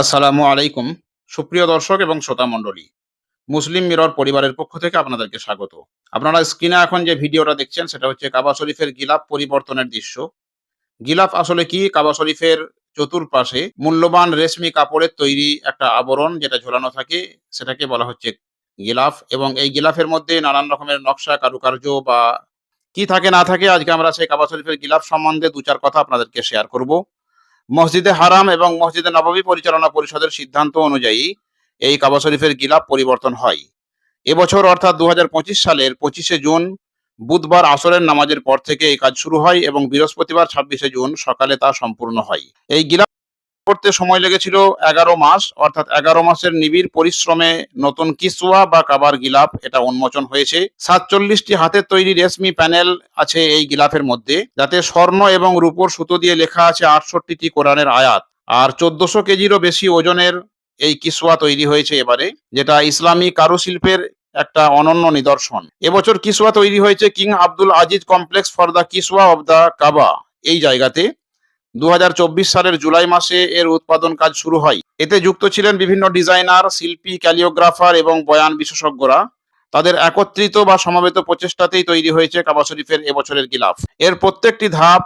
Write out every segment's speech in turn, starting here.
আসসালামু আলাইকুম, সুপ্রিয় দর্শক এবং শ্রোতা মণ্ডলী। মুসলিম মিরর পরিবারের পক্ষ থেকে আপনাদেরকে স্বাগত। আপনারা স্ক্রিনে এখন যে ভিডিওটা দেখছেন, সেটা হচ্ছে কাবা শরীফের গিলাফ পরিবর্তনের দৃশ্য। গিলাফ আসলে কি? কাবা শরীফের চতুর্পাশে মূল্যবান রেশমি কাপড়ের তৈরি একটা আবরণ যেটা ঝোলানো থাকে, সেটাকে বলা হচ্ছে গিলাফ এবং এই গিলাফের মধ্যে নানান রকমের নকশা, কারুকার্য বা কি থাকে না থাকে, আজকে আমরা সেই কাবা শরীফের গিলাফ সম্বন্ধে দু চার কথা আপনাদেরকে শেয়ার করব। মসজিদে হারাম এবং মসজিদে নবাবী পরিচালনা পরিষদের সিদ্ধান্ত অনুযায়ী এই কাবা শরীফের গিলাপ পরিবর্তন হয়। এবছর অর্থাৎ দু হাজার পঁচিশ সালের পঁচিশে জুন বুধবার আসরের নামাজের পর থেকে এই কাজ শুরু হয় এবং বৃহস্পতিবার ছাব্বিশে জুন সকালে তা সম্পূর্ণ হয়। এই গিলাপ করতে সময় লেগেছিল এগারো মাস, অর্থাৎ এগারো মাসের নিবিড় পরিশ্রমে নতুন কিসুয়া বা কাবার গিলাফ এটা উন্মোচন হয়েছে। সাতচল্লিশটি হাতের তৈরি রেশমি প্যানেল আছে এই গিলাফের মধ্যে, যাতে স্বর্ণ এবং রূপোর সুতো দিয়ে লেখা আছে আটষট্টিটি কোরআনের আয়াত। আর চোদ্দশো কেজিরও বেশি ওজনের এই কিসুয়া তৈরি হয়েছে এবারে, যেটা ইসলামী কারুশিল্পের একটা অনন্য নিদর্শন। এবছর কিসুয়া তৈরি হয়েছে King Abdul Aziz Complex for the Kiswa of the Kaaba এই জায়গাতে। দু হাজার চব্বিশ সালের জুলাই মাসে এর উৎপাদন কাজ শুরু হয়। এতে যুক্ত ছিলেন বিভিন্ন ডিজাইনার, শিল্পী, ক্যালিওগ্রাফার এবং বয়ান বিশেষজ্ঞরা। তাদের একত্রিত বা সমাবেত প্রচেষ্টাতেই তৈরি হয়েছে কাবা শরীফের এবছরের গিলাফ এর প্রত্যেকটি ধাপ,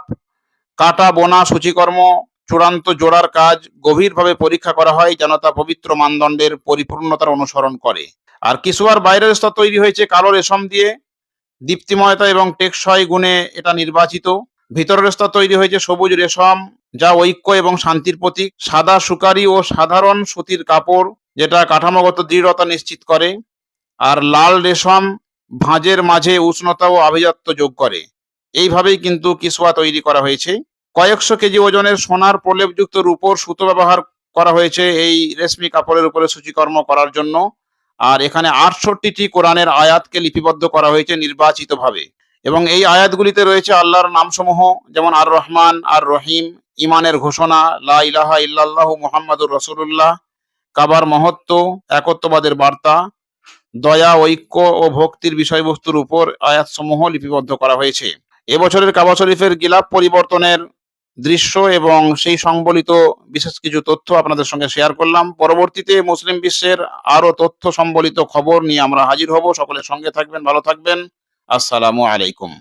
কাটা, বোনা, সূচিকর্ম, চূড়ান্ত জোড়ার কাজ গভীরভাবে পরীক্ষা করা হয় যেন তা পবিত্র মানদণ্ডের পরিপূর্ণতার অনুসরণ করে। আর কিসুয়ার বাইরের স্তর তৈরি হয়েছে কালো রেশম দিয়ে। দীপ্তিময়তা এবং টেকসই গুণে এটা নির্বাচিত। ভিতরের স্তর তৈরি হয়েছে সবুজ রেশম, যা ঐক্য এবং শান্তির প্রতীক। সাদা সুকারি ও সাধারণ সুতির কাপড়, যেটা কাঠামোগত দৃঢ়তা নিশ্চিত করে। আর লাল রেশম ভাঁজের মাঝে উষ্ণতা ও আভিজাত্য যোগ করে। এইভাবেই কিন্তু কিসুয়া তৈরি করা হয়েছে। কয়েকশো কেজি ওজনের সোনার প্রলেপযুক্ত রূপোর সুতো ব্যবহার করা হয়েছে এই রেশমি কাপড়ের উপরে সূচিকর্ম করার জন্য। আর এখানে আটষট্টিটি কোরআনের আয়াতকে লিপিবদ্ধ করা হয়েছে নির্বাচিতভাবে। এবং এই আয়াতগুলিতে রয়েছে আল্লাহর নামসমূহ, যেমন আর রহমান আর রহিম ইমানের ঘোষণা, লা ইলাহা ইল্লাল্লাহ মুহাম্মাদুর রসুল্লাহ কাবার মহত্ব, একত্ববাদের বার্তা, দয়া, ঐক্য ও ভক্তির বিষয়বস্তুর উপর আয়াতসমূহ লিপিবদ্ধ করা হয়েছে। এবছরের কাবা শরীফের গিলাপ পরিবর্তনের দৃশ্য এবং সেই সংবলিত বিশেষ কিছু তথ্য আপনাদের সঙ্গে শেয়ার করলাম। পরবর্তীতে মুসলিম বিশ্বের আরও তথ্য সম্বলিত খবর নিয়ে আমরা হাজির হব। সকলের সঙ্গে থাকবেন, ভালো থাকবেন। আসসালামু আলাইকুম।